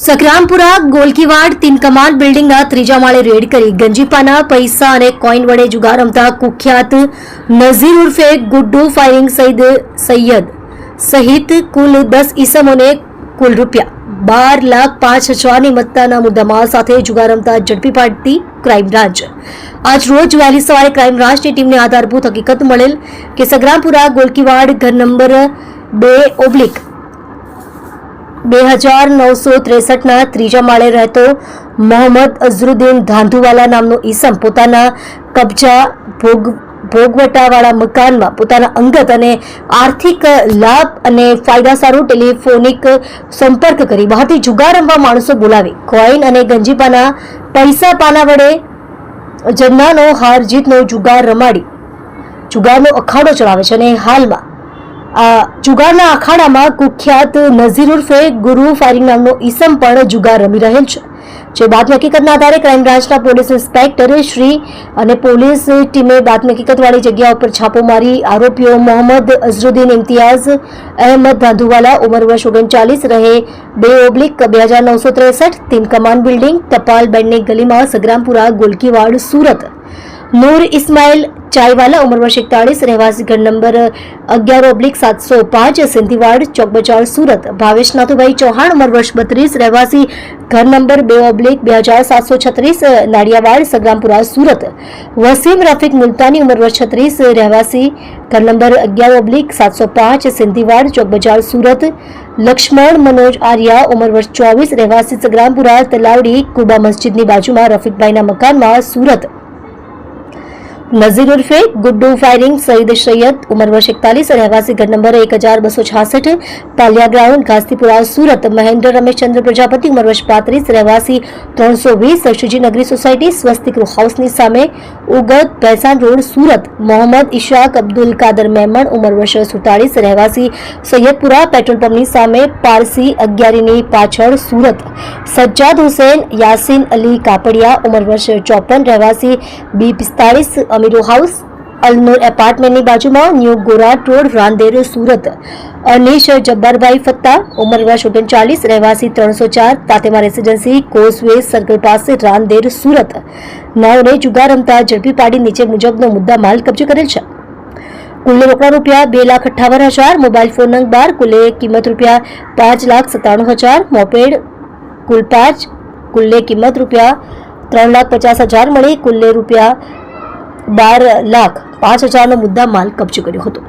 સકરામપુરા, ગોલકીવાડ તીન કમાન બિલ્ડિંગના ત્રીજા માળે રેડ કરી ગંજીપાના પૈસા અને કોઈન વડે જુગાર રમતા કુખ્યાત નઝીર ઉર્ફે ગુડ્ડુ ફાયરિંગ સઈદ સૈયદ સહિત કુલ દસ ઈસમોને કુલ રૂપિયા બાર લાખ પાંચ હજારની મત્તાના મુદ્દામાલ સાથે જુગાર રમતા ઝડપી પાડતી ક્રાઇમ બ્રાન્ચ. આજ રોજ વહેલી સવારે ક્રાઇમ બ્રાન્ચની ટીમને આધારભૂત હકીકત મળેલ કે સગ્રામપુરા ગોલકીવાડ ઘર નંબર બે ઓબ્લિક બે હજાર નવસો ત્રેસઠના ત્રીજા માળે રહેતો મોહમ્મદ અઝરુદ્દીન ધાંધુવાલા નામનો ઈસમ પોતાના કબજા ભોગ, ભોગવટાવાળા મકાનમાં પોતાના અંગત અને આર્થિક લાભ અને ફાયદા સારું ટેલિફોનિક સંપર્ક કરી બહારથી જુગાર રમવા માણસો બોલાવી. કોઈન અને ગંજીપાના પૈસા પાના વડે જન્માનો હાર જીતનો જુગાર રમાડી. જુગારનો અખાડો ચલાવે છે અને હાલમાં જુગારના અખાડામાં કુખ્યાત નઝીર ઉર્ફે ગુરુ ફાયરિંગ નામનો ઈસમ પણ જુગાર રમી રહેલ છે. જે બાતમી હકીકતના આધારે ક્રાઇમ બ્રાન્ચના પોલીસ ઇન્સ્પેક્ટરે શ્રી અને પોલીસ ટીમે બાતમી હકીકતવાળી જગ્યા ઉપર છાપો મારી આરોપીઓ મોહમ્મદ અઝરુદ્દીન ઇમ્તિયાઝ, અહેમદ ધાંધુવાલા ઉંમર વર્ષ ઓગણચાલીસ, રહે બે ઓબ્લિક, બે હજાર નવસો ત્રેસઠ, તીન કમાન બિલ્ડિંગ, ટપાલ બેન્ડની ગલીમાં સગ્રામપુરા, ગોલકીવાડ, સુરત. નૂર ઇસ્માઇલ ચાઈવાલા ઉંમર વર્ષ એકતાળીસ રહેવાસી ઘર નંબર અગિયાર ઓબ્લિક સાતસો પાંચ સિંધીવાડ ચોક બજાર સુરત ભાવેશ નાથુભાઈ ચૌહાણ ઉંમર વર્ષ બત્રીસ રહેવાસી ઘર નંબર બે ઓબ્લિક બે હજાર સાતસો છત્રીસ નાડિયાવાડ સગ્રામપુરા સુરત વસીમ રફીક મુલતાની ઉંમર વર્ષ છત્રીસ રહેવાસી ઘર નંબર અગિયાર ઓબ્લિક સાતસો પાંચ સિંધીવાડ ચોક બજાર સુરત લક્ષ્મણ મનોજ આર્યા ઉંમર વર્ષ ચોવીસ રહેવાસી સગ્રામપુરા તલાવડી કુબા મસ્જિદની બાજુમાં રફીકભાઈના મકાનમાં સુરત નઝીર ઉર્ફે ગુડ્ડુ ફાયરિંગ સઈદ સૈયદ ઉંમર વર્ષ એકતાલીસ રહેવાસી ઘર નંબર એક હજાર બસો છાસઠ પાલિયા ગ્રાઉન્ડ ઘાસતીપુરા સુરત મહેન્દ્ર રમેશચંદ્ર પ્રજાપતિ ઉંમર વર્ષ પાંત્રીસ રહેવાસી ત્રણસો વીસ શ્રીજી નગરી સોસાયટી સ્વસ્તિક હાઉસની સામે ઉગત ભેસાણ રોડ સુરત મોહમ્મદ ઇશાક અબ્દુલ કાદર મેમણ ઉંમર વર્ષ સુડતાલીસ રહેવાસી સૈયદપુરા પેટ્રોલ પંપની સામે પારસી અગિયારીની પાછળ સુરત સજ્જાદ હુસેન યાસીન અલી કાપડિયા ઉંમર વર્ષ ચોપન રહેવાસી બી પિસ્તાળીસ અમીરો હાઉસ, અલનૂર એપાર્ટમેન્ટની બાજુમાં ન્યૂ ગોરાટ રોડ, રાંદેર, સુરત. અનીશ જબ્બારભાઈ ફત્તા ઉંમર વર્ષ ઓગણચાલીસ રહેવાસી ત્રણસો ચાર તાતેમા રેસિડેન્સી, કોઝવે સર્કલ પાસે રાંદેર, સુરત. નવને જુગાર રમતા ઝડપી પાડી નીચે મુજબનો મુદ્દા માલ કબજે કરેલ છે. કુલ્લે રોકડા રૂપિયા બે લાખ અઠ્ઠાવન હજાર, મોબાઈલ ફોન નંગ બાર, કુલે કિંમત રૂપિયા પાંચ લાખ સત્તાણું હજાર, મોપેડ કુલ પાંચ કુલ્લે કિંમત રૂપિયા ત્રણ લાખ પચાસ હજાર મળી કુલ્લે રૂપિયા બાર લાખ પાંચ હજારનો મુદ્દા માલ કબજે કર્યો હતો.